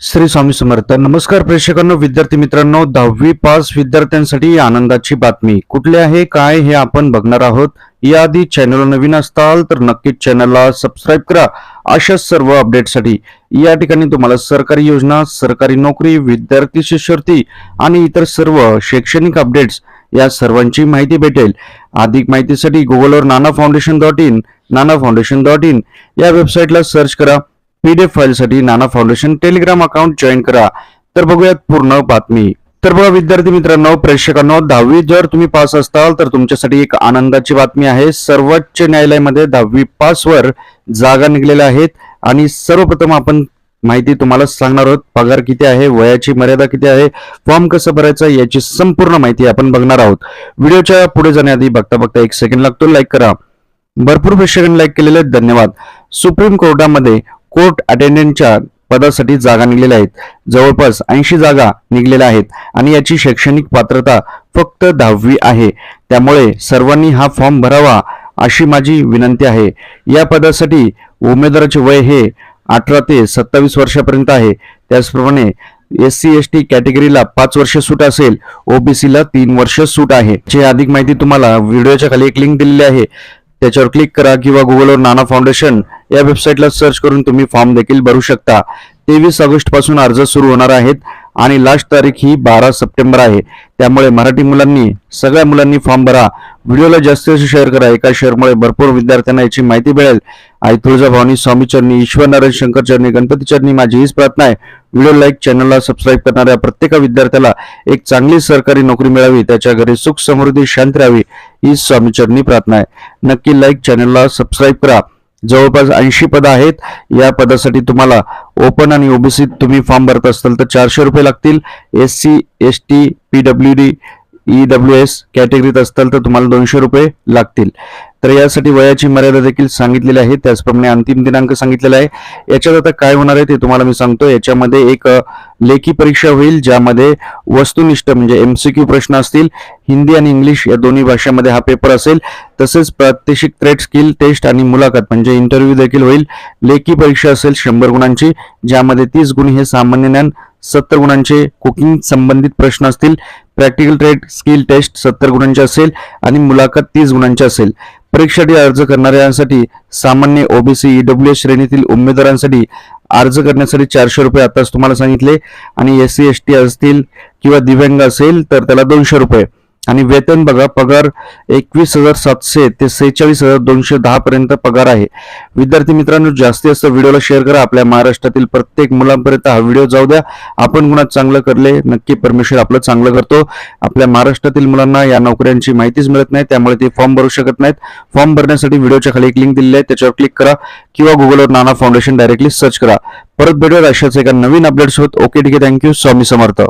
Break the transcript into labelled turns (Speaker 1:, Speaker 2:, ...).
Speaker 1: श्री स्वामी समर्थ. नमस्कार प्रेक्षकांनो विद्यार्थी मित्रांनो दहावी पास विद्यार्थ्यांसाठी आनंदाची बातमी. कुठली आहे काय हे आपण बघणार आहोत. याआधी चॅनल नवीन असताल तर नक्कीच चॅनलला सबस्क्राईब करा. अशा सर्व अपडेटसाठी या ठिकाणी तुम्हाला सरकारी योजना सरकारी नोकरी विद्यार्थी शिष्यवृत्ती आणि इतर सर्व शैक्षणिक अपडेट्स या सर्वांची माहिती भेटेल. अधिक माहितीसाठी गुगलवर Nana foundation dot in Nana foundation dot in या वेबसाईटला सर्च करा. पीडीएफ फाईलसाठी Nana foundation Telegram account join करा. तर बघूयात पूर्ण बातमी. तर बघा विद्यार्थी मित्रांनो प्रेक्षकांनो दहावी जर तुम्ही पास असताल तर तुमच्यासाठी एक आनंदाची बातमी आहे. सर्वोच्च न्यायालयामध्ये दहावी पासवर जागा निघलेल्या आहेत. आणि सर्वप्रथम आपण माहिती तुम्हाला सांगणार आहोत पगार किती आहे वयाची मर्यादा किती आहे फॉर्म कसं भरायचं याची संपूर्ण माहिती आपण बघणार आहोत. व्हिडिओच्या पुढे जाण्याआधी बघता बघता एक सेकंड लागतो लाईक करा. भरपूर प्रेक्षकांनी लाईक केलेले आहेत धन्यवाद. सुप्रीम कोर्टामध्ये कोर्ट अटेंडंटच्या पदासाठी जागा निघलेल्या आहेत. जवळपास ऐंशी जागा निघलेल्या आहेत आणि याची शैक्षणिक पात्रता फक्त दहावी आहे. त्यामुळे सर्वांनी हा फॉर्म भरावा अशी माझी विनंती आहे. या पदासाठी उमेदवाराचे वय हे अठरा ते सत्तावीस वर्षापर्यंत आहे. त्याचप्रमाणे एस सी एस टी कॅटेगरीला पाच वर्ष सूट असेल. ओबीसीला तीन वर्ष सूट आहे. जे अधिक माहिती तुम्हाला व्हिडिओच्या खाली एक लिंक दिलेली आहे. त्याच्यावर क्लिक करा किंवा गुगलवर नाना फाउंडेशन या वेबसाईटला सर्च करून तुम्ही फॉर्म देखील भरू शकता. तेवीस ऑगस्टपासून अर्ज सुरू होणार आहेत आणि लास्ट तारीख ही बारा सप्टेंबर आहे. त्यामुळे मराठी मुलांनी सगळ्या मुलांनी फॉर्म भरा. व्हिडिओला जास्तीत जास्त शेअर करा. एका शेअरमुळे भरपूर विद्यार्थ्यांना याची माहिती मिळेल. आई तुळजाभवानी स्वामी चरणी ईश्वर नारायण शंकर चरणी गणपती चरणी माझी हीच प्रार्थना आहे. व्हिडिओ लाईक चॅनलला सबस्क्राईब करणाऱ्या प्रत्येक विद्यार्थ्याला एक चांगली सरकारी नोकरी मिळावी. त्याच्या घरी सुख समृद्धी शांत राहावी ही स्वामी चरणी प्रार्थना आहे. नक्की लाईक चॅनलला सबस्क्राईब करा. जवळपास ऐंशी पद आहेत. या पदासाठी तुम्हाला ओपन आणि ओबीसीत तुम्ही फॉर्म भरत असाल तर चारशे रुपये लागतील. S C S T P W D E W S कॅटेगरीत असाल तर तुम्हाला दोनशे रुपये लागतील. तर यासाठी वयाची मर्यादा देखील सांगितलेली आहे. त्याचप्रमाणे अंतिम दिनांक सांगितलेला आहे. याच्यात आता काय होणार आहे ते तुम्हाला मी सांगतो याच्यामध्ये एक लेखी परीक्षा होईल ज्यामध्ये वस्तुनिष्ठ म्हणजे एमसीक्यू प्रश्न असतील हिंदी आणि इंग्लिश या दोन्ही भाषांमध्ये हा पेपर असेल. तसेच प्रात्यक्षिक थ्रेड स्किल टेस्ट आणि मुलाखत म्हणजे इंटरव्ह्यू देखील होईल. लेखी परीक्षा असेल शंभर गुणांची ज्यामध्ये तीस गुण हे सामान्य ज्ञान सत्तर गुणांचे कुकिंग संबंधित प्रश्न असतील प्रॅक्टिकल ट्रेड स्किल टेस्ट सत्तर गुणांचे असेल आणि मुलाखत तीस गुणांची असेल. परीक्षेसाठी अर्ज करणाऱ्यांसाठी सामान्य ओबीसी ईडब्ल्यू एस श्रेणीतील उमेदवारांसाठी अर्ज करण्यासाठी चारशे रुपये आताच तुम्हाला सांगितले. आणि एस सी एस टी असतील किंवा दिव्यांग असेल तर त्याला दोनशे रुपये. आणि वेतन बघा पगार एकवीस हजार सातशे ते सेहेचाळीस हजार दोनशे दहा पर्यंत पगार आहे. विद्यार्थी मित्रांनो जास्तीत जास्त व्हिडिओला शेअर करा. आपल्या महाराष्ट्रातील प्रत्येक मुलांपर्यंत हा व्हिडिओ जाऊ द्या. आपण कुणात चांगलं करले नक्की परमेश्वर आपलं चांगलं करतो. आपल्या महाराष्ट्रातील मुलांना या नोकऱ्यांची माहितीच मिळत नाही त्यामुळे ते फॉर्म भरू शकत नाहीत. फॉर्म भरण्यासाठी व्हिडिओच्या खाली एक लिंक दिलेली आहे त्याच्यावर क्लिक करा किंवा गुगलवर नाना फाउंडेशन डायरेक्टली सर्च करा. परत भेटूया अशाच एका नवीन अपडेट्स होत ओके ठीक आहे. Thank you. स्वामी समर्थ.